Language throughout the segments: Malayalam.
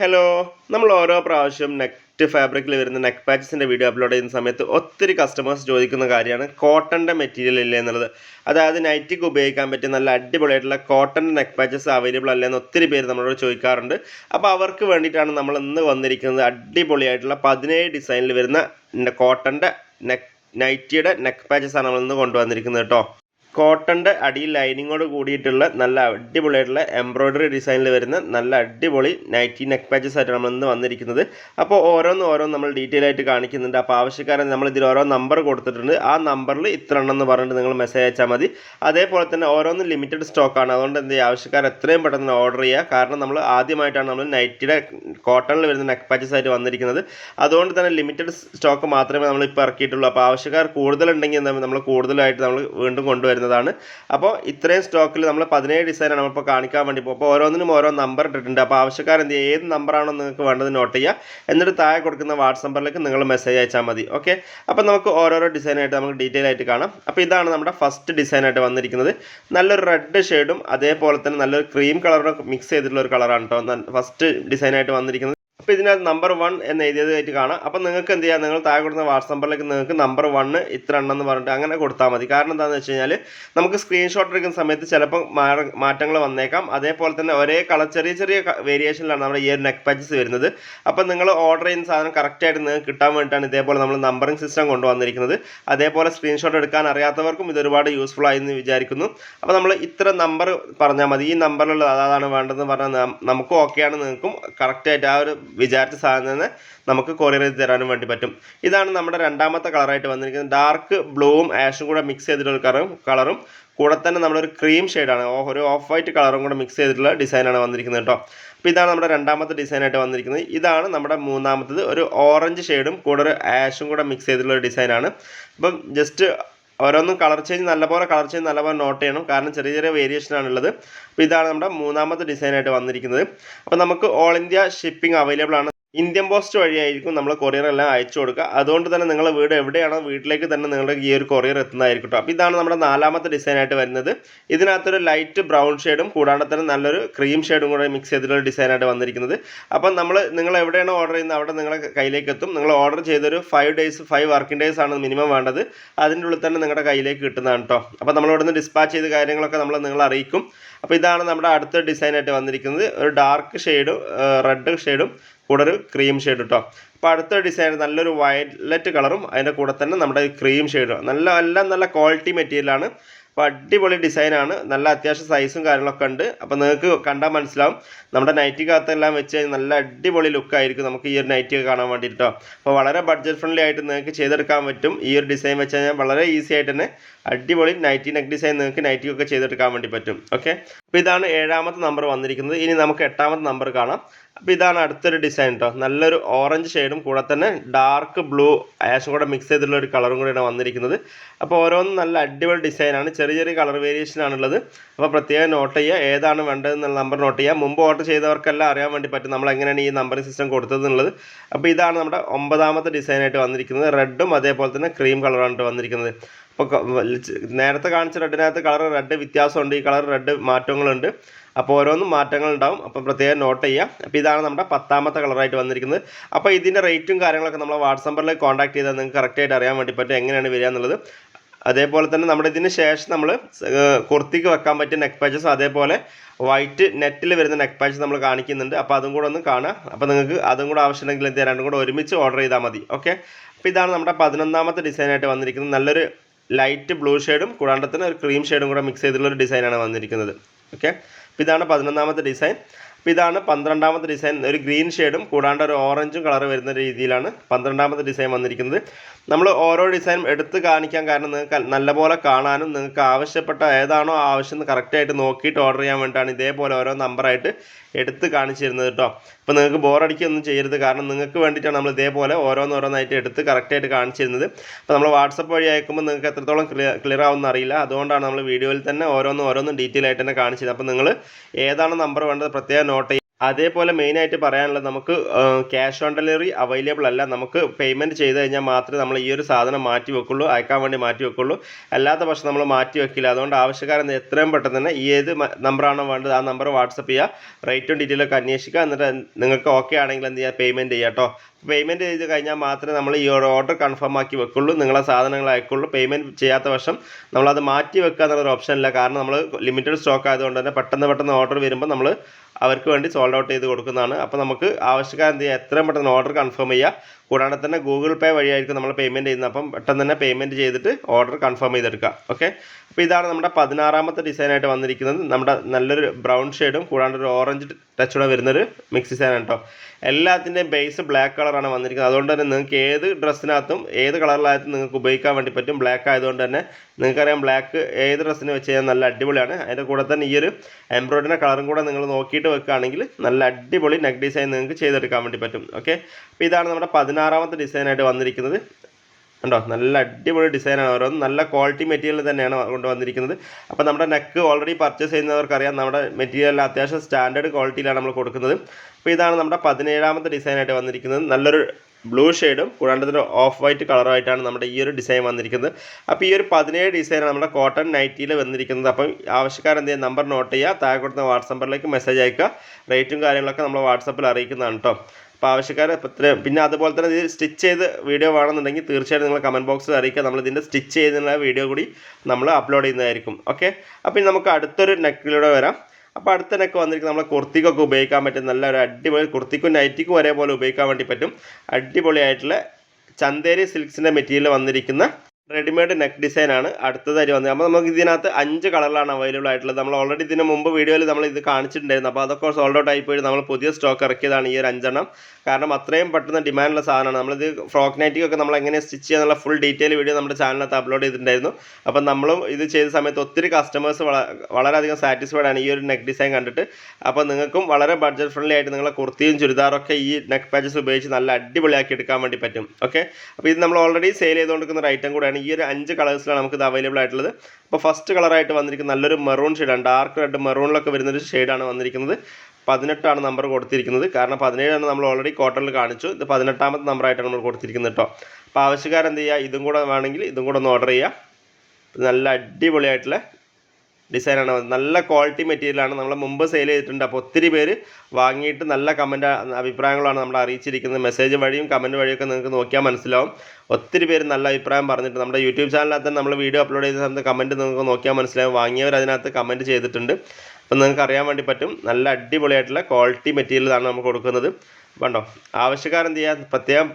ഹലോ നമ്മൾ ഓരോ പ്രാവശ്യം നെക്റ്റ് ഫാബ്രിക്കിൽ വരുന്ന നെക്ക് പാച്ചസിന്റെ വീഡിയോ അപ്ലോഡ് ചെയ്യുന്ന സമയത്ത് ഒത്തിരി കസ്റ്റമേഴ്സ് ചോദിക്കുന്ന കാര്യമാണ് കോട്ടന്റെ മെറ്റീരിയൽ ഇല്ലേ എന്നുള്ളത്. അതായത് നൈറ്റിക്ക് ഉപയോഗിക്കാൻ പറ്റിയ നല്ല അടിപൊളിയായിട്ടുള്ള കോട്ടന്റെ നെക്ക് പാച്ചസ് അവൈലബിൾ അല്ലേ എന്ന് ഒത്തിരി പേര് നമ്മളോട് ചോദിക്കാറുണ്ട്. അപ്പോൾ അവർക്ക് വേണ്ടിയിട്ടാണ് നമ്മൾ ഇന്ന് വന്നിരിക്കുന്നത് അടിപൊളിയായിട്ടുള്ള പതിനേഴ് ഡിസൈനിൽ വരുന്ന കോട്ടന്റെ നെക്ക് നൈറ്റിയുടെ നെക്ക് പാച്ചസ് ആണ് നമ്മൾ ഇന്ന് കൊണ്ടുവന്നിരിക്കുന്നത് കേട്ടോ. കോട്ടന്റെ അടിയിൽ ലൈനിങ്ങോട് കൂടിയിട്ടുള്ള നല്ല അടിപൊളിയായിട്ടുള്ള എംബ്രോയ്ഡറി ഡിസൈനിൽ വരുന്ന നല്ല അടിപൊളി നൈറ്റി നെക്ക് പാച്ചസ് ആയിട്ടാണ് നമ്മൾ ഇന്ന് വന്നിരിക്കുന്നത്. അപ്പോൾ ഓരോന്ന് ഓരോന്ന് നമ്മൾ ഡീറ്റെയിൽ ആയിട്ട് കാണിക്കുന്നുണ്ട്. അപ്പോൾ ആവശ്യക്കാരൻ നമ്മൾ ഇതിൽ ഓരോ നമ്പർ കൊടുത്തിട്ടുണ്ട്. ആ നമ്പറിൽ ഇത്ര എണ്ണം എന്ന് പറഞ്ഞിട്ട് നിങ്ങൾ മെസ്സേജ് അയച്ചാൽ മതി. അതേപോലെ തന്നെ ഓരോന്ന് ലിമിറ്റഡ് സ്റ്റോക്കാണ് അതുകൊണ്ട് എന്ത് ആവശ്യക്കാർ എത്രയും പെട്ടെന്ന് ഓർഡർ ചെയ്യുക. കാരണം നമ്മൾ ആദ്യമായിട്ടാണ് നമ്മൾ നൈറ്റിയുടെ കോട്ടണിൽ വരുന്ന നെക്ക് പാച്ചസ് ആയിട്ട് വന്നിരിക്കുന്നത്. അതുകൊണ്ട് തന്നെ ലിമിറ്റഡ് സ്റ്റോക്ക് മാത്രമേ നമ്മൾ ഇപ്പോൾ ഇറക്കിയിട്ടുള്ളൂ. അപ്പോൾ ആവശ്യക്കാർ കൂടുതലുണ്ടെങ്കിൽ നമ്മൾ കൂടുതലായിട്ട് നമ്മൾ വീണ്ടും കൊണ്ടുവരുന്നതാണ് അപ്പോൾ ഇത്രയും സ്റ്റോക്കിൽ നമ്മൾ പതിനേഴ് ഡിസൈനാണ് നമ്മളിപ്പോൾ കാണിക്കാൻ വേണ്ടി പോകും അപ്പോൾ ഓരോന്നിനും ഓരോ നമ്പർ ഇട്ടിട്ടുണ്ട്. അപ്പോൾ ആവശ്യക്കാർ എന്ത് ഏത് നമ്പറാണോ നിങ്ങൾക്ക് വേണ്ടത് നോട്ട് ചെയ്യുക. എന്നിട്ട് താഴെ കൊടുക്കുന്ന വാട്സ് നമ്പറിലേക്ക് നിങ്ങൾ മെസ്സേജ് അയച്ചാൽ മതി. ഓക്കെ? അപ്പോൾ നമുക്ക് ഓരോരോ ഡിസൈനായിട്ട് നമുക്ക് ഡീറ്റെയിൽ ആയിട്ട് കാണാം. അപ്പോൾ ഇതാണ് നമ്മുടെ ഫസ്റ്റ് ഡിസൈനായിട്ട് വന്നിരിക്കുന്നത്. നല്ലൊരു റെഡ് ഷെയ്ഡും അതേപോലെ തന്നെ നല്ലൊരു ക്രീം കളറും മിക്സ് ചെയ്തിട്ടുള്ള ഒരു കളറാണ് കേട്ടോ. ഫസ്റ്റ് ഡിസൈനായിട്ട് വന്നിരിക്കുന്നത്. അപ്പോൾ ഇതിനകത്ത് നമ്പർ വൺ എന്ന് എഴുതിയതായിട്ട് കാണാം. അപ്പോൾ നിങ്ങൾക്ക് എന്ത് ചെയ്യാം? നിങ്ങൾ താഴെ കൊടുക്കുന്ന വാട്സ് നമ്പറിലേക്ക് നിങ്ങൾക്ക് നമ്പർ വണ്ണ് ഇത്ര എണ്ണം എന്ന് പറഞ്ഞിട്ട് അങ്ങനെ കൊടുത്താൽ മതി. കാരണം എന്താണെന്ന് വെച്ച് കഴിഞ്ഞാൽ നമുക്ക് സ്ക്രീൻഷോട്ട് എടുക്കുന്ന സമയത്ത് ചിലപ്പോൾ മാറ്റങ്ങൾ വന്നേക്കാം. അതേപോലെ തന്നെ ഒരേ കളർ ചെറിയ ചെറിയ വേരിയേഷനിലാണ് നമ്മുടെ ഈ ഒരു നെക്ക് പാച്ചസ് വരുന്നത്. അപ്പോൾ നിങ്ങൾ ഓർഡർ ചെയ്യുന്ന സാധനം കറക്റ്റായിട്ട് നിങ്ങൾക്ക് കിട്ടാൻ വേണ്ടിയിട്ടാണ് ഇതേപോലെ നമ്മൾ നമ്പറിംഗ് സിസ്റ്റം കൊണ്ടുവന്നിരിക്കുന്നത്. അതേപോലെ സ്ക്രീൻഷോട്ട് എടുക്കാൻ അറിയാത്തവർക്കും ഇതൊരുപാട് യൂസ്ഫുൾ ആയി എന്ന് വിചാരിക്കുന്നു. അപ്പോൾ നമ്മൾ ഇത്ര നമ്പർ പറഞ്ഞാൽ മതി. ഈ നമ്പറിലുള്ള അതാണ് വേണ്ടതെന്ന് പറഞ്ഞാൽ നമുക്കും ഓക്കെയാണ് നിങ്ങൾക്കും കറക്റ്റായിട്ട് ആ ഒരു വിചാരിച്ച സാധനം തന്നെ നമുക്ക് കൊറിയർ ചെയ്ത് തരാനും വേണ്ടി പറ്റും. ഇതാണ് നമ്മുടെ രണ്ടാമത്തെ കളറായിട്ട് വന്നിരിക്കുന്നത്. ഡാർക്ക് ബ്ലൂവും ആഷും കൂടെ മിക്സ് ചെയ്തിട്ടുള്ള കളറും കളറും കൂടെ തന്നെ നമ്മളൊരു ക്രീം ഷെയ്ഡാണ് ഒരു ഓഫ് വൈറ്റ് കളറും കൂടെ മിക്സ് ചെയ്തിട്ടുള്ള ഡിസൈനാണ് വന്നിരിക്കുന്നത് കേട്ടോ. അപ്പോൾ ഇതാണ് നമ്മുടെ രണ്ടാമത്തെ ഡിസൈനായിട്ട് വന്നിരിക്കുന്നത്. ഇതാണ് നമ്മുടെ മൂന്നാമത്തത്. ഒരു ഓറഞ്ച് ഷെയ്ഡും കൂടെ ഒരു ആഷും കൂടെ മിക്സ് ചെയ്തിട്ടുള്ള ഡിസൈനാണ് അപ്പം ജസ്റ്റ് ഓരോന്നും കളർ ചേഞ്ച് നല്ലപോലെ കളർ ചേഞ്ച് നല്ലപോലെ നോട്ട് ചെയ്യണം. കാരണം ചെറിയ ചെറിയ വേരിയേഷൻ ആണുള്ളത്. അപ്പോൾ ഇതാണ് നമ്മുടെ മൂന്നാമത്തെ ഡിസൈനായിട്ട് വന്നിരിക്കുന്നത്. അപ്പോൾ നമുക്ക് ഓൾ ഇന്ത്യ ഷിപ്പിംഗ് അവൈലബിൾ ആണ്. ഇന്ത്യൻ പോസ്റ്റ് വഴിയായിരിക്കും നമ്മൾ കൊറിയർ എല്ലാം അയച്ചു കൊടുക്കുക. അതുകൊണ്ട് തന്നെ നിങ്ങളുടെ വീട് എവിടെയാണോ വീട്ടിലേക്ക് തന്നെ നിങ്ങളുടെ ഈ ഒരു കൊറിയർ എത്തുന്നതായിരിക്കും കേട്ടോ അപ്പോൾ ഇതാണ് നമ്മുടെ നാലാമത്തെ ഡിസൈനായിട്ട് വരുന്നത്. ഇതിനകത്തൊരു ലൈറ്റ് ബ്രൗൺ ഷെയ്ഡും കൂടാതെ തന്നെ നല്ലൊരു ക്രീം ഷെയ്ഡും കൂടെ മിക്സ് ചെയ്തിട്ടുള്ള ഡിസൈനായിട്ട് വന്നിരിക്കുന്നത്. അപ്പം നമ്മൾ നിങ്ങൾ എവിടെയാണോ ഓർഡർ ചെയ്യുന്നത് അവിടെ നിങ്ങളുടെ കയ്യിലേക്ക് എത്തും. നിങ്ങൾ ഓർഡർ ചെയ്തൊരു five days five working days ആണ് മിനിമം വേണ്ടത്. അതിന്റെ ഉള്ളിൽ തന്നെ നിങ്ങളുടെ കയ്യിലേക്ക് കിട്ടുന്നതാണ് കേട്ടോ അപ്പോൾ നമ്മൾ നിന്ന് ഡിസ്പാച്ച് ചെയ്ത കാര്യങ്ങളൊക്കെ നമ്മൾ നിങ്ങളെ അറിയിക്കും. അപ്പോൾ ഇതാണ് നമ്മുടെ അടുത്ത ഡിസൈനായിട്ട് വന്നിരിക്കുന്നത്. ഒരു ഡാർക്ക് ഷെയ്ഡും റെഡ് ഷെയ്ഡും കൂടെ ഒരു ക്രീം ഷെയ്ഡ് കേട്ടോ അപ്പോൾ അടുത്ത ഡിസൈൻ നല്ലൊരു വയലറ്റ് കളറും അതിന്റെ കൂടെ തന്നെ നമ്മുടെ ക്രീം ഷെയ്ഡും നല്ല എല്ലാം നല്ല ക്വാളിറ്റി മെറ്റീരിയലാണ് അപ്പോൾ അടിപൊളി ഡിസൈനാണ് നല്ല അത്യാവശ്യം സൈസും കാര്യങ്ങളൊക്കെ ഉണ്ട്. അപ്പോൾ നിങ്ങൾക്ക് കണ്ടാൽ മനസ്സിലാവും. നമ്മുടെ നൈറ്റിക്കകത്തെല്ലാം വെച്ച് കഴിഞ്ഞാൽ നല്ല അടിപൊളി ലുക്കായിരിക്കും നമുക്ക് ഈ ഒരു നൈറ്റി കാണാൻ വേണ്ടിയിട്ടോ അപ്പോൾ വളരെ ബഡ്ജറ്റ് ഫ്രണ്ട്ലി ആയിട്ട് നിങ്ങൾക്ക് ചെയ്തെടുക്കാൻ പറ്റും. ഈ ഒരു ഡിസൈൻ വെച്ച് കഴിഞ്ഞാൽ വളരെ ഈസി ആയിട്ട് തന്നെ അടിപൊളി നൈറ്റി നെക്ക് ഡിസൈൻ നിങ്ങൾക്ക് നൈറ്റി ഒക്കെ ചെയ്തെടുക്കാൻ വേണ്ടി പറ്റും. ഓക്കെ അപ്പോൾ ഇതാണ് ഏഴാമത്തെ നമ്പർ വന്നിരിക്കുന്നത്. ഇനി നമുക്ക് എട്ടാമത്തെ നമ്പർ കാണാം. അപ്പോൾ ഇതാണ് അടുത്തൊരു ഡിസൈൻ കേട്ടോ നല്ലൊരു ഓറഞ്ച് ഷെയ്ഡും കൂടെ തന്നെ ഡാർക്ക് ബ്ലൂ ആഷും കൂടെ മിക്സ് ചെയ്തിട്ടുള്ള ഒരു കളറും കൂടെയാണ് വന്നിരിക്കുന്നത്. അപ്പോൾ ഓരോന്നും നല്ല അടിപൊളി ഡിസൈനാണ് ചെറിയ ചെറിയ കളർ വേരിയേഷൻ ആണുള്ളത് അപ്പോൾ പ്രത്യേകം നോട്ട് ചെയ്യുക. ഏതാണ് വേണ്ടതെന്നുള്ള നമ്പർ നോട്ട് ചെയ്യുക. മുമ്പ് ഓർഡർ ചെയ്തവർക്കെല്ലാം അറിയാൻ വേണ്ടി പറ്റും നമ്മൾ എങ്ങനെയാണ് ഈ നമ്പറിംഗ് സിസ്റ്റം കൊടുത്തത് എന്നുള്ളത് അപ്പോൾ ഇതാണ് നമ്മുടെ ഒമ്പതാമത്തെ ഡിസൈനായിട്ട് വന്നിരിക്കുന്നത്. റെഡും അതേപോലെ തന്നെ ക്രീം കളറാണ് വന്നിരിക്കുന്നത്. അപ്പോൾ നേരത്തെ കാണിച്ച റെഡിനകത്ത് കളർ റെഡ് വ്യത്യാസമുണ്ട്. ഈ കളർ റെഡ് മാറ്റങ്ങളുണ്ട്. അപ്പോൾ ഓരോന്നും മാറ്റങ്ങൾ ഉണ്ടാവും അപ്പോൾ പ്രത്യേകം നോട്ട് ചെയ്യുക അപ്പോൾ ഇതാണ് നമ്മുടെ പത്താമത്തെ കളറായിട്ട് വന്നിരിക്കുന്നത്. അപ്പോൾ ഇതിന്റെ റേറ്റും കാര്യങ്ങളൊക്കെ നമ്മൾ വാട്സ് നമ്പറിൽ കോൺടാക്ട് ചെയ്താൽ നിങ്ങൾക്ക് കറക്റ്റായിട്ട് അറിയാൻ വേണ്ടി പറ്റും എങ്ങനെയാണ് വരിക എന്നുള്ളത്. അതേപോലെ തന്നെ നമ്മുടെ ഇതിന് ശേഷം നമ്മൾ കുർത്തിക്ക് വെക്കാൻ പറ്റിയ നെക്ക് പാച്ചസ് അതേപോലെ വൈറ്റ് നെറ്റിൽ വരുന്ന നെക്ക് പാച്ചസ് നമ്മൾ കാണിക്കുന്നുണ്ട്. അപ്പോൾ അതും കൂടെ ഒന്ന് കാണാം അപ്പോൾ നിങ്ങൾക്ക് അതും കൂടെ ആവശ്യമുണ്ടെങ്കിൽ എന്ത് രണ്ടും കൂടെ ഒരുമിച്ച് ഓർഡർ ചെയ്താൽ മതി. ഓക്കെ അപ്പോൾ ഇതാണ് നമ്മുടെ പതിനൊന്നാമത്തെ ഡിസൈനായിട്ട് വന്നിരിക്കുന്നത്. നല്ലൊരു ലൈറ്റ് ബ്ലൂ ഷെയ്ഡും കൂടാണ്ട് തന്നെ ഒരു ക്രീം ഷെയ്ഡും കൂടെ മിക്സ് ചെയ്തിട്ടുള്ള ഒരു ഡിസൈനാണ് വന്നിരിക്കുന്നത്. ഓക്കെ? അപ്പോൾ ഇതാണ് പതിനൊന്നാമത്തെ ഡിസൈൻ. അപ്പോൾ ഇതാണ് പന്ത്രണ്ടാമത്തെ ഡിസൈൻ. ഒരു ഗ്രീൻ ഷെയ്ഡും കൂടാണ്ട് ഒരു ഓറഞ്ചും കളർ വരുന്ന രീതിയിലാണ് പന്ത്രണ്ടാമത്തെ ഡിസൈൻ വന്നിരിക്കുന്നത്. നമ്മൾ ഓരോ ഡിസൈനും എടുത്ത് കാണിക്കാൻ കാരണം നിങ്ങൾക്ക് നല്ലപോലെ കാണാനും നിങ്ങൾക്ക് ആവശ്യപ്പെട്ട ഏതാണോ ആവശ്യം എന്ന് കറക്റ്റായിട്ട് നോക്കിയിട്ട് ഓർഡർ ചെയ്യാൻ വേണ്ടിയിട്ടാണ് ഇതേപോലെ ഓരോ നമ്പറായിട്ട് എടുത്ത് കാണിച്ചു തരുന്നത് കേട്ടോ അപ്പോൾ നിങ്ങൾക്ക് ബോറടിക്കൊന്നും ചെയ്യരുത്. കാരണം നിങ്ങൾക്ക് വേണ്ടിയിട്ടാണ് നമ്മൾ ഇതേപോലെ ഓരോന്നോരോന്നായിട്ട് എടുത്ത് കറക്റ്റായിട്ട് കാണിച്ചു തരുന്നത് അപ്പോൾ നമ്മൾ വാട്സപ്പ് വഴി അയക്കുമ്പോൾ നിങ്ങൾക്ക് എത്രത്തോളം ക്ലിയർ ക്ലിയർ ആവുമെന്ന് അറിയില്ല. അതുകൊണ്ടാണ് നമ്മൾ വീഡിയോയിൽ തന്നെ ഓരോന്നും ഓരോന്നും ഡീറ്റെയിൽ ആയിട്ട് തന്നെ കാണിച്ചത് അപ്പോൾ നിങ്ങൾ ഏതാണ് നമ്പർ വേണ്ടത് പ്രത്യേകം നോട്ട് ചെയ്യാം അതേപോലെ മെയിനായിട്ട് പറയാനുള്ളത് നമുക്ക് ക്യാഷ് ഓൺ ഡെലിവറി അവൈലബിൾ അല്ല. നമുക്ക് പേയ്മെന്റ് ചെയ്ത് കഴിഞ്ഞാൽ മാത്രമേ നമ്മൾ ഈ ഒരു സാധനം മാറ്റി വെക്കുള്ളൂ. അയക്കാൻ വേണ്ടി മാറ്റി വെക്കുള്ളൂ. അല്ലാത്ത പക്ഷം നമ്മൾ മാറ്റി വെക്കില്ല. അതുകൊണ്ട് ആവശ്യക്കാരൻ എത്രയും പെട്ടെന്ന് തന്നെ ഏത് നമ്പറാണോ വേണ്ടത് ആ നമ്പർ വാട്സപ്പ് ചെയ്യുക. റേറ്റും ഡീറ്റെയിലൊക്കെ അന്വേഷിക്കുക. എന്നിട്ട് നിങ്ങൾക്ക് ഓക്കെ ആണെങ്കിൽ എന്ത് ചെയ്യുക? പേയ്മെന്റ് ചെയ്യാം കേട്ടോ പേയ്മെന്റ് ചെയ്ത് കഴിഞ്ഞാൽ മാത്രമേ നമ്മൾ ഈ ഓർഡർ കൺഫേം ആക്കി വെക്കുള്ളൂ. നിങ്ങളെ സാധനങ്ങൾ അയക്കുള്ളൂ. പേയ്മെന്റ് ചെയ്യാത്ത വർഷം നമ്മളത് മാറ്റി വെക്കുക എന്നുള്ളൊരു ഓപ്ഷൻ ഇല്ല. കാരണം നമ്മൾ ലിമിറ്റഡ് സ്റ്റോക്ക് ആയതുകൊണ്ട് തന്നെ പെട്ടെന്ന് പെട്ടെന്ന് ഓർഡർ വരുമ്പോൾ നമ്മൾ അവർക്ക് വേണ്ടി സോൾഡ് ഔട്ട് ചെയ്ത് കൊടുക്കുന്നതാണ്. അപ്പോൾ നമുക്ക് ആവശ്യക്കാർ എന്ത് ചെയ്യുക എത്രയും പെട്ടെന്ന് ഓർഡർ കൺഫേം ചെയ്യുക. കൂടാതെ തന്നെ ഗൂഗിൾ പേ വഴിയായിരിക്കും നമ്മൾ പേയ്മെന്റ് ചെയ്യുന്നത്. അപ്പം പെട്ടെന്ന് തന്നെ പേയ്മെന്റ് ചെയ്തിട്ട് ഓർഡർ കൺഫേം ചെയ്തെടുക്കുക. ഓക്കെ അപ്പോൾ ഇതാണ് നമ്മുടെ പതിനാറാമത്തെ ഡിസൈനായിട്ട് വന്നിരിക്കുന്നത്. നമ്മുടെ നല്ലൊരു ബ്രൗൺ ഷെയ്ഡും കൂടാണ്ട് ഒരു ഓറഞ്ച് ടച്ചൂടെ വരുന്നൊരു മിക്സ് ഡിസൈനാണ് കേട്ടോ എല്ലാത്തിന്റെയും ബേസ് ബ്ലാക്ക് കളറാണ് വന്നിരിക്കുന്നത്. അതുകൊണ്ട് തന്നെ നിങ്ങൾക്ക് ഏത് ഡ്രസ്സിനകത്തും ഏത് കളറിലായിട്ടും നിങ്ങൾക്ക് ഉപയോഗിക്കാൻ വേണ്ടി പറ്റും. ബ്ലാക്ക് ആയതുകൊണ്ട് തന്നെ നിങ്ങൾക്കറിയാം ബ്ലാക്ക് ഏത് ഡ്രസ്സിന് വെച്ച് കഴിഞ്ഞാൽ നല്ല അടിപൊളിയാണ്. അതിന്റെ കൂടെ തന്നെ ഈ ഒരു എംബ്രോയിഡറിന്റെ കളറും കൂടെ നിങ്ങൾ നോക്കിയിട്ട് വെക്കുകയാണെങ്കിൽ നല്ല അടിപൊളി നെക്ക് ഡിസൈൻ നിങ്ങൾക്ക് ചെയ്തെടുക്കാൻ വേണ്ടി പറ്റും. ഓക്കെ അപ്പോൾ ഇതാണ് നമ്മുടെ പതിനാറാമത്തെ ഡിസൈനായിട്ട് വന്നിരിക്കുന്നത്. കണ്ടോ? നല്ല അടിപൊളി ഡിസൈനാണ് ഓരോന്ന് നല്ല ക്വാളിറ്റി മെറ്റീരിയൽ തന്നെയാണ് കൊണ്ടുവന്നിരിക്കുന്നത് അപ്പോൾ നമ്മുടെ നെക്ക് ഓൾറെഡി പർച്ചേസ് ചെയ്യുന്നവർക്കറിയാം. നമ്മുടെ മെറ്റീരിയൽ അത്യാവശ്യം സ്റ്റാൻഡേർഡ് ക്വാളിറ്റിയിലാണ് നമ്മൾ കൊടുക്കുന്നത്. അപ്പോൾ ഇതാണ് നമ്മുടെ പതിനേഴാമത്തെ ഡിസൈനായിട്ട് വന്നിരിക്കുന്നത്. നല്ലൊരു ബ്ലൂ ഷെയ്ഡും കൂടാണ്ട് തന്നെ ഓഫ് വൈറ്റ് കളറായിട്ടാണ് നമ്മുടെ ഈ ഒരു ഡിസൈൻ വന്നിരിക്കുന്നത്. അപ്പോൾ ഈ ഒരു പതിനേഴ് ഡിസൈനാണ് നമ്മുടെ കോട്ടൺ നൈറ്റിയിൽ വന്നിരിക്കുന്നത്. അപ്പം ആവശ്യക്കാർ എന്ത് ചെയ്യുക നമ്പർ നോട്ട് ചെയ്യുക. താഴെ കൊടുത്ത വാട്സ് നമ്പറിലേക്ക് മെസ്സേജ് അയക്കുക. റേറ്റും കാര്യങ്ങളൊക്കെ നമ്മൾ വാട്സപ്പിൽ അറിയിക്കുന്നതാണ് കേട്ടോ അപ്പോൾ ആവശ്യക്കാർ പിന്നെ അതുപോലെ തന്നെ ഇത് സ്റ്റിച്ച് ചെയ്ത് വീഡിയോ വേണമെന്നുണ്ടെങ്കിൽ തീർച്ചയായിട്ടും നിങ്ങൾ കമന്റ് ബോക്സിൽ അറിയിക്കുക. നമ്മൾ ഇതിന്റെ സ്റ്റിച്ച് ചെയ്തിട്ടുള്ള വീഡിയോ കൂടി നമ്മൾ അപ്ലോഡ് ചെയ്യുന്നതായിരിക്കും. ഓക്കെ അപ്പോൾ നമുക്ക് അടുത്തൊരു നെക്കിലൂടെ വരാം. അപ്പോൾ അടുത്ത വന്നിരിക്കുന്ന നമ്മളെ കുർത്തിക്കൊക്കെ ഉപയോഗിക്കാൻ പറ്റും നല്ല ഒരു അടിപൊളി കുർത്തിക്കും നൈറ്റിക്കും ഒരേപോലെ ഉപയോഗിക്കാൻ വേണ്ടി പറ്റും. അടിപൊളിയായിട്ടുള്ള ചന്തേരി സിൽക്സിന്റെ മെറ്റീരിയൽ വന്നിരിക്കുന്ന റെഡിമെയ്ഡ് നെക്ക് ഡിസൈൻ ആണ് അടുത്തതായിട്ട് വന്നത്. അപ്പോൾ നമുക്ക് ഇതിനകത്ത് അഞ്ച് കളറിലാണ് അവൈലബിൾ ആയിട്ടുള്ളത്. നമ്മൾ ഓൾറെഡി ഇതിന് മുമ്പ് വീഡിയോയിൽ നമ്മൾ ഇത് കാണിച്ചിട്ടുണ്ടായിരുന്നു. അപ്പോൾ അതൊക്കെ സോൾഡ് ഔട്ട് ആയിപ്പോയി നമ്മൾ പുതിയ സ്റ്റോക്ക് ഇറക്കിയതാണ് ഈ ഒരു അഞ്ചെണ്ണം. കാരണം അത്രയും പെട്ടെന്ന് ഡിമാൻഡുള്ള സാധനമാണ്. നമ്മളിത് ഫ്രോക്ക് നൈറ്റിക്കൊക്കെ നമ്മൾ എങ്ങനെ സ്റ്റിച്ച് ചെയ്യാനുള്ള ഫുൾ ഡീറ്റെയിൽ വീഡിയോ നമ്മുടെ ചാനലിനകത്ത് അപ്ലോഡ് ചെയ്തിട്ടുണ്ടായിരുന്നു. അപ്പം നമ്മളും ഇത് ചെയ്ത സമയത്ത് ഒത്തിരി കസ്റ്റമേഴ്സ് വളരെയധികം സാറ്റിസ്ഫൈഡ് ആണ് ഈ ഒരു നെക്ക് ഡിസൈൻ കണ്ടിട്ട്. അപ്പോൾ നിങ്ങൾക്കും വളരെ ബഡ്ജറ്റ് ഫ്രണ്ട്ലി ആയിട്ട് നിങ്ങളെ കുർത്തിയും ചുരിദാറൊക്കെ ഈ നെക്ക് പാച്ചസ് ഉപയോഗിച്ച് നല്ല അടിപൊളിയാക്കി എടുക്കാൻ വേണ്ടി പറ്റും. ഓക്കെ അപ്പോൾ ഇത് നമ്മൾ ഓൾറെഡി സെയിൽ ചെയ്തുകൊണ്ടിരിക്കുന്ന ഒരു ഐറ്റം കൂടെയാണ് ഈ ഒരു അഞ്ച് കളേഴ്സിലാണ് നമുക്കിത് അവൈലബിൾ ആയിട്ടുള്ളത്. അപ്പോൾ ഫസ്റ്റ് കളറായിട്ട് വന്നിരിക്കുന്ന നല്ലൊരു മെറൂൺ ഷെയ്ഡാണ് ഡാർക്ക് റെഡ് മെറൂണിലൊക്കെ വരുന്നൊരു ഷെയ്ഡാണ് വന്നിരിക്കുന്നത്. പതിനെട്ടാണ് നമ്പർ കൊടുത്തിരിക്കുന്നത്. കാരണം പതിനേഴാണ് നമ്മൾ ഓൾറെഡി ക്വാർട്ടറിൽ കാണിച്ചു. ഇത് പതിനെട്ടാമത്തെ നമ്പറായിട്ടാണ് നമ്മൾ കൊടുത്തിരിക്കുന്നത് കേട്ടോ അപ്പോൾ ആവശ്യക്കാരെന്ത് ചെയ്യുക ഇതും കൂടെ വേണമെങ്കിൽ ഇതും കൂടെ ഒന്ന് ഓർഡർ ചെയ്യുക നല്ല അടിപൊളിയായിട്ടുള്ള ഡിസൈനാണ് നല്ല ക്വാളിറ്റി മെറ്റീരിയലാണ് നമ്മൾ മുമ്പ് സെയിൽ ചെയ്തിട്ടുണ്ട്. അപ്പോൾ ഒത്തിരി പേര് വാങ്ങിയിട്ട് നല്ല കമന്റ് അഭിപ്രായങ്ങളാണ് നമ്മൾ അറിയിച്ചിരിക്കുന്നത്. മെസ്സേജ് വഴിയും കമന്റ് വഴിയൊക്കെ നിങ്ങൾക്ക് നോക്കിയാൽ മനസ്സിലാവും. ഒത്തിരി പേര് നല്ല അഭിപ്രായം പറഞ്ഞിട്ട് നമ്മുടെ യൂട്യൂബ് ചാനലിനകത്ത് നമ്മൾ വീഡിയോ അപ്ലോഡ് ചെയ്ത സമയത്ത് കമന്റ് നിങ്ങൾക്ക് നോക്കിയാൽ മനസ്സിലാവും. വാങ്ങിയവർ അതിനകത്ത് കമന്റ് ചെയ്തിട്ടുണ്ട്. അപ്പം നിങ്ങൾക്ക് അറിയാൻ വേണ്ടി പറ്റും. നല്ല അടിപൊളിയായിട്ടുള്ള ക്വാളിറ്റി മെറ്റീരിയലാണ് നമ്മൾ കൊടുക്കുന്നത്. വേണ്ടോ ആവശ്യക്കാരെന്ത് ചെയ്യുക പ്രത്യേകം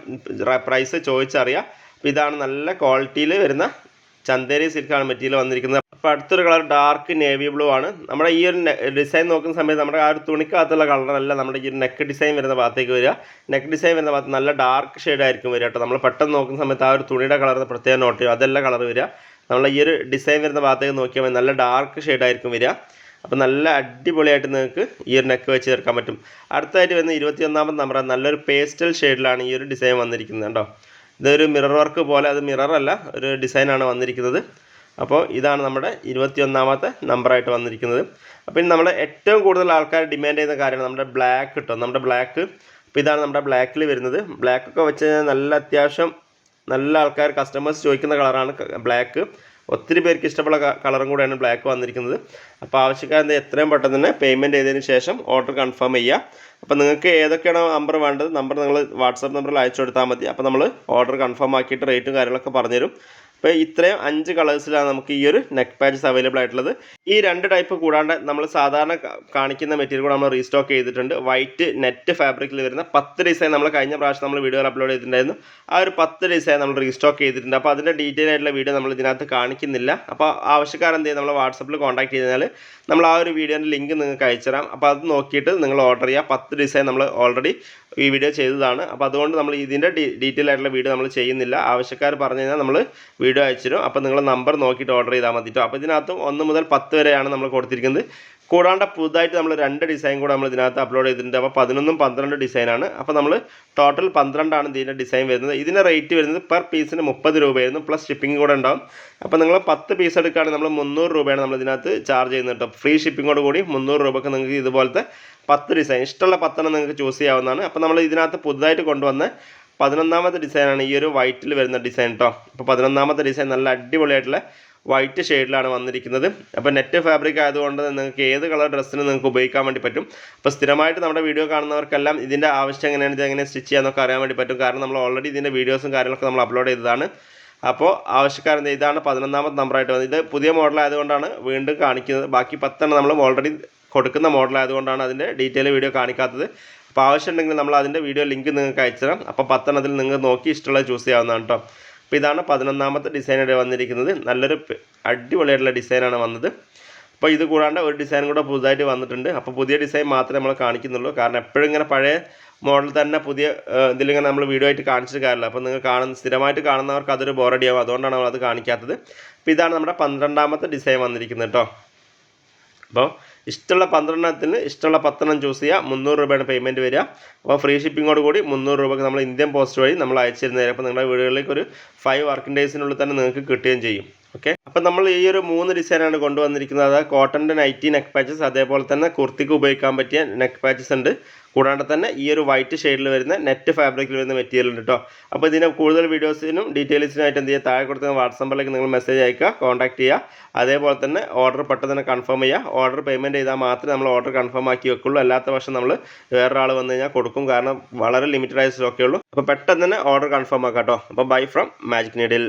പ്രൈസ് ചോദിച്ചറിയാം. അപ്പോൾ ഇതാണ് നല്ല ക്വാളിറ്റിയിൽ വരുന്ന ചന്തേരി സിൽക്കാണ് മെറ്റീരിയൽ വന്നിരിക്കുന്നത്. അപ്പോൾ അടുത്തൊരു കളർ ഡാർക്ക് നേവി ബ്ലൂ ആണ്. നമ്മുടെ ഈ ഒരു ഡിസൈൻ നോക്കുന്ന സമയത്ത് നമ്മുടെ ആ ഒരു തുണിക്കകത്തുള്ള കളറല്ല നമ്മുടെ ഈ നെക്ക് ഡിസൈൻ വരുന്ന ഭാഗത്തേക്ക് വരിക. നെക്ക് ഡിസൈൻ വരുന്ന ഭാഗത്ത് നല്ല ഡാർക്ക് ഷെയ്ഡ് ആയിരിക്കും വരിക കേട്ടോ. നമ്മൾ പെട്ടെന്ന് നോക്കുന്ന സമയത്ത് ആ ഒരു തുണിയുടെ കളർ പ്രത്യേകം നോട്ട് ചെയ്യും അതല്ല കളർ വരിക. നമ്മൾ ഈ ഒരു ഡിസൈൻ വരുന്ന ഭാഗത്തേക്ക് നോക്കിയാൽ നല്ല ഡാർക്ക് ഷെയ്ഡ് ആയിരിക്കും വരിക. അപ്പോൾ നല്ല അടിപൊളിയായിട്ട് നിങ്ങൾക്ക് ഈ ഒരു നെക്ക് വെച്ച് ചേർക്കാൻ പറ്റും. അടുത്തതായിട്ട് വരുന്ന ഇരുപത്തിയൊന്നാമത്തെ നമ്പർ നല്ലൊരു പേസ്റ്റൽ ഷെയ്ഡിലാണ് ഈ ഒരു ഡിസൈൻ വന്നിരിക്കുന്നത് കേട്ടോ. ഇതൊരു മിറർ വർക്ക് പോലെ അത് മിററല്ല ഒരു ഡിസൈനാണ് വന്നിരിക്കുന്നത്. അപ്പോൾ ഇതാണ് നമ്മുടെ ഇരുപത്തിയൊന്നാമത്തെ നമ്പറായിട്ട് വന്നിരിക്കുന്നത്. അപ്പോൾ ഇനി നമ്മുടെ ഏറ്റവും കൂടുതൽ ആൾക്കാർ ഡിമാൻഡ് ചെയ്യുന്ന കാര്യമാണ് നമ്മുടെ ബ്ലാക്ക് കിട്ടും നമ്മുടെ ബ്ലാക്ക് അപ്പോൾ ഇതാണ് നമ്മുടെ ബ്ലാക്കിൽ വരുന്നത്. ബ്ലാക്ക് ഒക്കെ വെച്ച് നല്ല അത്യാവശ്യം നല്ല ആൾക്കാർ കസ്റ്റമേഴ്സ് ചോദിക്കുന്ന കളറാണ് ബ്ലാക്ക് ഒത്തിരി പേർക്ക് ഇഷ്ടമുള്ള കളറും കൂടെയാണ് ബ്ലാക്ക് വന്നിരിക്കുന്നത്. അപ്പോൾ ആവശ്യക്കാരൻ എത്രയും പെട്ടെന്ന് തന്നെ പേയ്മെന്റ് ചെയ്തതിന് ശേഷം ഓർഡർ കൺഫേം ചെയ്യുക അപ്പോൾ നിങ്ങൾക്ക് ഏതൊക്കെയാണോ നമ്പർ വേണ്ടത് നമ്പർ നിങ്ങൾ വാട്സാപ്പ് നമ്പറിൽ അയച്ചു കൊടുത്താൽ മതി. അപ്പോൾ നമ്മൾ ഓർഡർ കൺഫേം ആക്കിയിട്ട് റേറ്റും കാര്യങ്ങളൊക്കെ പറഞ്ഞുതരും. അപ്പോൾ ഇത്രയും അഞ്ച് കളേഴ്സിലാണ് നമുക്ക് ഈ ഒരു നെക്ക് പാച്ചസ് അവൈലബിൾ ആയിട്ടുള്ളത്. ഈ രണ്ട് ടൈപ്പ് കൂടാണ്ട് നമ്മൾ സാധാരണ കാണിക്കുന്ന മെറ്റീരിയൽ കൂടെ നമ്മൾ റീസ്റ്റോക്ക് ചെയ്തിട്ടുണ്ട്. വൈറ്റ് നെറ്റ് ഫാബ്രിക്കിൽ വരുന്ന പത്ത് ഡിസൈൻ നമ്മൾ കഴിഞ്ഞ പ്രാവശ്യം നമ്മൾ വീഡിയോ അപ്ലോഡ് ചെയ്തിട്ടുണ്ടായിരുന്നു. ആ ഒരു പത്ത് ഡിസൈൻ നമ്മൾ റീസ്റ്റോക്ക് ചെയ്തിട്ടുണ്ട്. അപ്പോൾ അതിന്റെ ഡീറ്റെയിൽ ആയിട്ടുള്ള വീഡിയോ നമ്മൾ ഇതിനകത്ത് കാണിക്കുന്നില്ല. അപ്പോൾ ആവശ്യക്കാർ എന്ത് ചെയ്യും? നമ്മൾ വാട്സപ്പിൽ കോൺടാക്ട് ചെയ്താൽ നമ്മൾ ആ ഒരു വീഡിയോന്റെ ലിങ്ക് നിങ്ങൾക്ക് അയച്ചു തരാം. അപ്പോൾ അത് നോക്കിയിട്ട് നിങ്ങൾ ഓർഡർ ചെയ്യുക. പത്ത് ഡിസൈൻ നമ്മൾ ഓൾറെഡി ഈ വീഡിയോ ചെയ്തതാണ്. അപ്പോൾ അതുകൊണ്ട് നമ്മൾ ഇതിന്റെ ഡീറ്റെയിൽ ആയിട്ടുള്ള വീഡിയോ നമ്മൾ ചെയ്യുന്നില്ല. ആവശ്യക്കാർ പറഞ്ഞു കഴിഞ്ഞാൽ നമ്മൾ വീഡിയോ അയച്ചു തരും. അപ്പോൾ നിങ്ങൾ നമ്പർ നോക്കിയിട്ട് ഓർഡർ ചെയ്താൽ മതിട്ടോ അപ്പോൾ ഇതിനകത്തും ഒന്ന് മുതൽ പത്ത് വരെയാണ് നമ്മൾ കൊടുത്തിരിക്കുന്നത്. കൂടാണ്ട് പുതുതായിട്ട് നമ്മൾ രണ്ട് ഡിസൈൻ കൂടെ നമ്മൾ ഇതിനകത്ത് അപ്ലോഡ് ചെയ്തിട്ടുണ്ട്. അപ്പോൾ പതിനൊന്നും പന്ത്രണ്ട് ഡിസൈനാണ് അപ്പോൾ നമ്മൾ ടോട്ടൽ പന്ത്രണ്ടാണ് ഇതിന്റെ ഡിസൈൻ വരുന്നത്. ഇതിന്റെ റേറ്റ് വരുന്നത് പെർ പീസിന് മുപ്പത് രൂപയായിരുന്നു. പ്ലസ് ഷിപ്പിംഗ് കൂടെ ഉണ്ടാവും. അപ്പോൾ നിങ്ങൾ പത്ത് പീസ് എടുക്കുകയാണെങ്കിൽ നമ്മൾ മുന്നൂറ് രൂപയാണ് നമ്മൾ ഇതിനകത്ത് ചാർജ് ചെയ്യുന്നത് കേട്ടോ ഫ്രീ ഷിപ്പിങ്ങോട് കൂടി മുന്നൂറ് രൂപയ്ക്ക് നിങ്ങൾക്ക് ഇതുപോലത്തെ പത്ത് ഡിസൈൻ ഇഷ്ടമുള്ള പത്തെണ്ണം നിങ്ങൾക്ക് ചൂസ് ചെയ്യാവുന്നതാണ്. അപ്പോൾ നമ്മൾ ഇതിനകത്ത് പുതുതായിട്ട് കൊണ്ടുവന്ന പതിനൊന്നാമത്തെ ഡിസൈനാണ് ഈ ഒരു വൈറ്റിൽ വരുന്ന ഡിസൈൻ കേട്ടോ അപ്പോൾ പതിനൊന്നാമത്തെ ഡിസൈൻ നല്ല അടിപൊളിയായിട്ടുള്ള വൈറ്റ് ഷെയ്ഡിലാണ് വന്നിരിക്കുന്നത്. അപ്പോൾ നെറ്റ് ഫാബ്രിക് ആയതുകൊണ്ട് നിങ്ങൾക്ക് ഏത് കളർ ഡ്രസ്സിന് നിങ്ങൾക്ക് ഉപയോഗിക്കാൻ വേണ്ടി പറ്റും. അപ്പോൾ സ്ഥിരമായിട്ട് നമ്മുടെ വീഡിയോ കാണുന്നവർക്കെല്ലാം ഇതിന്റെ ആവശ്യം എങ്ങനെയാണ് ഇത് എങ്ങനെ സ്റ്റിച്ച് ചെയ്യാമെന്നൊക്കെ അറിയാൻ വേണ്ടി പറ്റും. കാരണം നമ്മൾ ഓൾറെഡി ഇതിന്റെ വീഡിയോസും കാര്യങ്ങളൊക്കെ നമ്മൾ അപ്ലോഡ് ചെയ്തതാണ്. അപ്പോൾ ആവശ്യക്കാരൻ ഇതാണ് പതിനൊന്നാമത്തെ നമ്പറായിട്ട് വന്നത്. ഇത് പുതിയ മോഡലായതുകൊണ്ടാണ് വീണ്ടും കാണിക്കുന്നത്. ബാക്കി പത്തെണ്ണം നമ്മൾ ഓൾറെഡി കൊടുക്കുന്ന മോഡലായതുകൊണ്ടാണ് അതിന്റെ ഡീറ്റെയിൽ വീഡിയോ കാണിക്കാത്തത്. അപ്പോൾ ആവശ്യമുണ്ടെങ്കിൽ നമ്മൾ അതിന്റെ വീഡിയോ ലിങ്ക് നിങ്ങൾക്ക് അയച്ചുതരാം. അപ്പോൾ പത്തെണ്ണത്തിൽ നിങ്ങൾ നോക്കി ഇഷ്ടമുള്ളത് ചൂസ് ചെയ്യാവുന്നതാണ് കേട്ടോ അപ്പോൾ ഇതാണ് പതിനൊന്നാമത്തെ ഡിസൈനായിട്ട് വന്നിരിക്കുന്നത്. നല്ലൊരു അടിപൊളിയായിട്ടുള്ള ഡിസൈനാണ് വന്നത്. അപ്പോൾ ഇത് കൂടാണ്ട് ഒരു ഡിസൈൻ കൂടെ പുതുതായിട്ട് വന്നിട്ടുണ്ട്. അപ്പോൾ പുതിയ ഡിസൈൻ മാത്രമേ നമ്മൾ കാണിക്കുന്നുള്ളൂ. കാരണം എപ്പോഴും ഇങ്ങനെ പഴയ മോഡൽ തന്നെ പുതിയ ഇതിലിങ്ങനെ നമ്മൾ വീഡിയോ ആയിട്ട് കാണിച്ചിട്ട് കാര്യമില്ല. അപ്പോൾ നിങ്ങൾ കാണുന്ന സ്ഥിരമായിട്ട് കാണുന്നവർക്ക് അതൊരു ബോറടിയാവും അതുകൊണ്ടാണ് നമ്മൾ അത് കാണിക്കാത്തത്. അപ്പോൾ ഇതാണ് നമ്മുടെ പന്ത്രണ്ടാമത്തെ ഡിസൈൻ വന്നിരിക്കുന്നത് കേട്ടോ അപ്പോൾ ഇഷ്ടമുള്ള പന്ത്രണ്ടെണ്ണത്തിന് ഇഷ്ടമുള്ള പത്തെണ്ണം ചൂസ് ചെയ്യുക മുന്നൂറ് രൂപയാണ് പേയ്മെന്റ് വരിക. അപ്പോൾ ഫ്രീ ഷിപ്പിങ്ങോട് കൂടി മുന്നൂറ് രൂപയ്ക്ക് നമ്മൾ ഇന്ത്യൻ പോസ്റ്റ് വഴി നമ്മൾ അയച്ചു തരുന്നതായിരിക്കും. അപ്പോൾ നിങ്ങളുടെ വീടുകളിലേക്ക് ഒരു ഫൈവ് വർക്കിംഗ് ഡേയ്സിനുള്ളിൽ തന്നെ നിങ്ങൾക്ക് കിട്ടുകയും ചെയ്യും. ഓക്കെ അപ്പം നമ്മൾ ഈ ഒരു മൂന്ന് ഡിസൈനാണ് കൊണ്ടുവന്നിരിക്കുന്നത്. കോട്ടന്റെ നൈറ്റി നെക്ക് പാച്ചസ് അതേപോലെ തന്നെ കുർത്തിക്ക് ഉപയോഗിക്കാൻ പറ്റിയ നെക്ക് പാച്ചസ് ഉണ്ട്. കൂടാണ്ട് തന്നെ ഈ ഒരു വൈറ്റ് ഷെയ്ഡിൽ വരുന്ന നെറ്റ് ഫാബ്രിക്കിൽ വരുന്ന മെറ്റീരിയൽ ഉണ്ട് കേട്ടോ അപ്പോൾ ഇതിന് കൂടുതൽ വീഡിയോസിനും ഡീറ്റെയിൽസിനായിട്ട് എന്ത് ചെയ്യുക? താഴെ കൊടുത്ത വാട്സപ്പിലേക്ക് നിങ്ങൾ മെസ്സേജ് അയക്കുക കോൺടാക്ട് ചെയ്യുക. അതേപോലെ തന്നെ ഓർഡർ പെട്ടെന്ന് തന്നെ കൺഫേം ചെയ്യുക. ഓർഡർ പേയ്മെന്റ് ചെയ്താൽ മാത്രമേ നമ്മൾ ഓർഡർ കൺഫേം ആക്കി വെക്കുള്ളൂ. അല്ലാത്ത പക്ഷം നമ്മൾ വേറൊരാൾ വന്നു കഴിഞ്ഞാൽ കൊടുക്കും. കാരണം വളരെ ലിമിറ്റഡ് ആയ സ്റ്റോക്കേ ഉള്ളൂ. അപ്പോൾ പെട്ടെന്ന് തന്നെ ഓർഡർ കൺഫേം ആക്കാം കേട്ടോ അപ്പോൾ ബൈ ഫ്രം മാജിക് നീഡിൽ